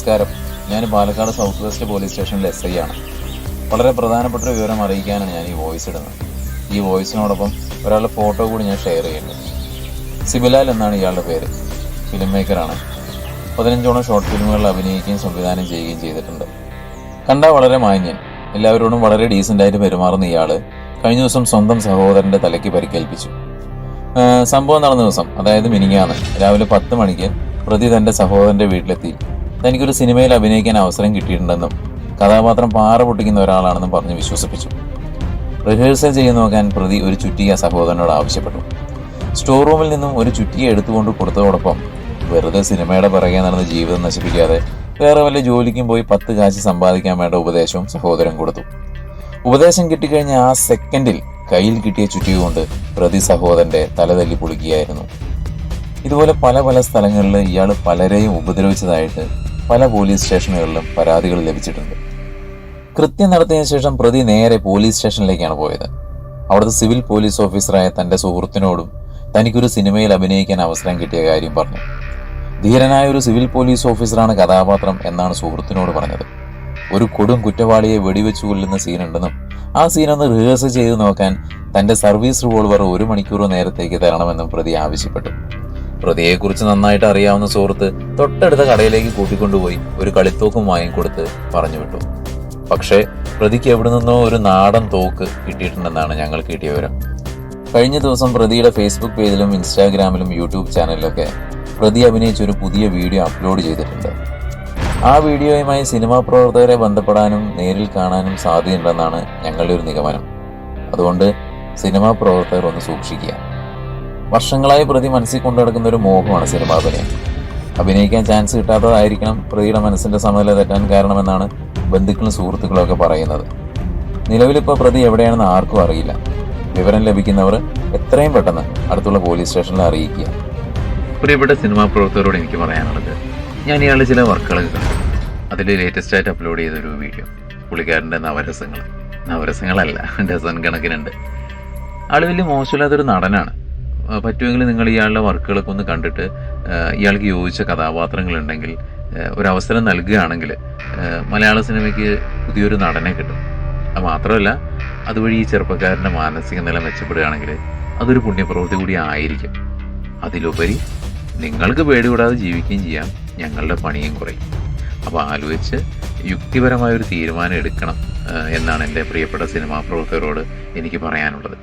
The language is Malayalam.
നമസ്കാരം. ഞാൻ പാലക്കാട് സൗത്ത് വെസ്റ്റ് പോലീസ് സ്റ്റേഷനിലെ എസ് ഐ ആണ്. വളരെ പ്രധാനപ്പെട്ട ഒരു വിവരം അറിയിക്കാനാണ് ഞാൻ ഈ വോയിസ് ഇടുന്നത്. ഈ വോയിസിനോടൊപ്പം ഒരാളുടെ ഫോട്ടോ കൂടി ഞാൻ ഷെയർ ചെയ്യുന്നു. സിബിലാൽ എന്നാണ് ഇയാളുടെ പേര്. ഫിലിം മേക്കറാണ് പതിനഞ്ചോളം ഷോർട്ട് ഫിലിമുകളിൽ അഭിനയിക്കുകയും സംവിധാനം ചെയ്യുകയും ചെയ്തിട്ടുണ്ട്. കണ്ടാൽ വളരെ മാന്യൻ. എല്ലാവരോടും വളരെ ഡീസന്റായിട്ട് പെരുമാറുന്ന ഇയാൾ കഴിഞ്ഞ ദിവസം സ്വന്തം സഹോദരന്റെ തലയ്ക്ക് പരിക്കേൽപ്പിച്ചു. സംഭവം നടന്ന ദിവസം അതായത് മിനിങ്ങാന്ന് രാവിലെ പത്ത് മണിക്ക് പ്രതി തന്റെ സഹോദരന്റെ വീട്ടിലെത്തി. തനിക്കൊരു സിനിമയിൽ അഭിനയിക്കാൻ അവസരം കിട്ടിയിട്ടുണ്ടെന്നും കഥാപാത്രം പാറ പൊട്ടിക്കുന്ന ഒരാളാണെന്നും പറഞ്ഞ് വിശ്വസിപ്പിച്ചു. റിഹേഴ്സൽ ചെയ്ത് നോക്കാൻ പ്രതി ഒരു ചുറ്റിക സഹോദരനോട് ആവശ്യപ്പെട്ടു. സ്റ്റോർ റൂമിൽ നിന്നും ഒരു ചുറ്റിക എടുത്തുകൊണ്ട് കൊടുത്തതോടൊപ്പം വെറുതെ സിനിമയുടെ പിറകെ നടന്ന് ജീവിതം നശിപ്പിക്കാതെ വേറെ വല്ല ജോലിക്കും പോയി പത്ത് കാശ് സമ്പാദിക്കാൻ വേണ്ട ഉപദേശവും സഹോദരൻ കൊടുത്തു. ഉപദേശം കിട്ടിക്കഴിഞ്ഞ ആ സെക്കൻഡിൽ കയ്യിൽ കിട്ടിയ ചുറ്റിക കൊണ്ട് പ്രതി സഹോദരന്റെ തലതല്ലി പൊളിക്കുകയായിരുന്നു ഇതുപോലെ പല പല സ്ഥലങ്ങളിൽ ഇയാൾ പലരെയും ഉപദ്രവിച്ചതായിട്ട് പല പോലീസ് സ്റ്റേഷനുകളിലും പരാതികൾ ലഭിച്ചിട്ടുണ്ട്. കൃത്യം നടത്തിയതിനു ശേഷം പ്രതി നേരെ പോലീസ് സ്റ്റേഷനിലേക്കാണ് പോയത്. അവിടുത്തെ സിവിൽ പോലീസ് ഓഫീസറായ തന്റെ സുഹൃത്തിനോടും തനിക്കൊരു സിനിമയിൽ അഭിനയിക്കാൻ അവസരം കിട്ടിയ കാര്യം പറഞ്ഞു. ധീരനായ ഒരു സിവിൽ പോലീസ് ഓഫീസറാണ് കഥാപാത്രം എന്നാണ് സുഹൃത്തിനോട് പറഞ്ഞത്. ഒരു കൊടും കുറ്റവാളിയെ വെടിവെച്ചു കൊല്ലുന്ന സീനുണ്ടെന്നും ആ സീനൊന്ന് റിഹേഴ്സൽ ചെയ്ത് നോക്കാൻ തന്റെ സർവീസ് റിവോൾവർ ഒരു മണിക്കൂർ നേരത്തേക്ക് തരണമെന്നും പ്രതി ആവശ്യപ്പെട്ടു. പ്രതിയെക്കുറിച്ച് നന്നായിട്ട് അറിയാവുന്ന സുഹൃത്ത് തൊട്ടടുത്ത കടയിലേക്ക് കൂട്ടിക്കൊണ്ടുപോയി ഒരു കളിത്തോക്കും വാങ്ങിക്കൊടുത്ത് പറഞ്ഞു വിട്ടു പക്ഷേ പ്രതിക്ക് എവിടെ നിന്നോ ഒരു നാടൻ തോക്ക് കിട്ടിയിട്ടുണ്ടെന്നാണ് ഞങ്ങൾ കിട്ടിയ വിവരം. കഴിഞ്ഞ ദിവസം പ്രതിയുടെ ഫേസ്ബുക്ക് പേജിലും ഇൻസ്റ്റാഗ്രാമിലും യൂട്യൂബ് ചാനലിലൊക്കെ പ്രതി അഭിനയിച്ച ഒരു പുതിയ വീഡിയോ അപ്ലോഡ് ചെയ്തിട്ടുണ്ട്. ആ വീഡിയോയുമായി സിനിമാ പ്രവർത്തകരെ ബന്ധപ്പെടാനും നേരിൽ കാണാനും സാധ്യതയുണ്ടെന്നാണ് ഞങ്ങളുടെ ഒരു നിഗമനം. അതുകൊണ്ട് സിനിമാ പ്രവർത്തകർ ഒന്ന് സൂക്ഷിക്കുക. വർഷങ്ങളായി പ്രതി മനസ്സിൽ കൊണ്ടു നടക്കുന്ന ഒരു മോഹമാണ് സിനിമാഭിനയം അഭിനയിക്കാൻ ചാൻസ് കിട്ടാത്തതായിരിക്കണം പ്രതിയുടെ മനസ്സിന്റെ സമനില തെറ്റാൻ കാരണമെന്നാണ് ബന്ധുക്കളും സുഹൃത്തുക്കളും ഒക്കെ പറയുന്നത്. നിലവിലിപ്പോൾ പ്രതി എവിടെയാണെന്ന് ആർക്കും അറിയില്ല. വിവരം ലഭിക്കുന്നവർ എത്രയും പെട്ടെന്ന് അടുത്തുള്ള പോലീസ് സ്റ്റേഷനിൽ അറിയിക്കുക. പ്രിയപ്പെട്ട സിനിമാ പ്രവർത്തകരോട് എനിക്ക് പറയാനുള്ളത് ഞാൻ ഇയാളുടെ ചില വർക്കുകളൊക്കെ കണ്ടു. അതിൽ ലേറ്റസ്റ്റ് ആയിട്ട് അപ്ലോഡ് ചെയ്തൊരു വീഡിയോ പുള്ളിക്കാരന്റെ നവരസങ്ങൾ നവരസങ്ങളല്ല ഡസൺ കണക്കിനുണ്ട് ആൾ വലിയ മോശമില്ലാത്തൊരു നടനാണ്. പറ്റുമെങ്കിൽ നിങ്ങൾ ഇയാളുടെ വർക്കുകളൊക്കെ ഒന്ന് കണ്ടിട്ട് ഇയാൾക്ക് യോജിച്ച കഥാപാത്രങ്ങളുണ്ടെങ്കിൽ ഒരവസരം നൽകുകയാണെങ്കിൽ മലയാള സിനിമയ്ക്ക് പുതിയൊരു നടനെ കിട്ടും. അത് മാത്രമല്ല അതുവഴി ഈ ചെറുപ്പക്കാരന്റെ മാനസിക നില മെച്ചപ്പെടുകയാണെങ്കിൽ അതൊരു പുണ്യപ്രവൃത്തി കൂടി ആയിരിക്കും. അതിലുപരി നിങ്ങൾക്ക് പേടികൂടാതെ ജീവിക്കുകയും ചെയ്യാം. ഞങ്ങളുടെ പണിയും കുറയും. അപ്പോൾ ആലോചിച്ച് യുക്തിപരമായ ഒരു തീരുമാനം എടുക്കണം എന്നാണ് എന്റെ പ്രിയപ്പെട്ട സിനിമാ പ്രവർത്തകരോട് എനിക്ക് പറയാനുള്ളത്.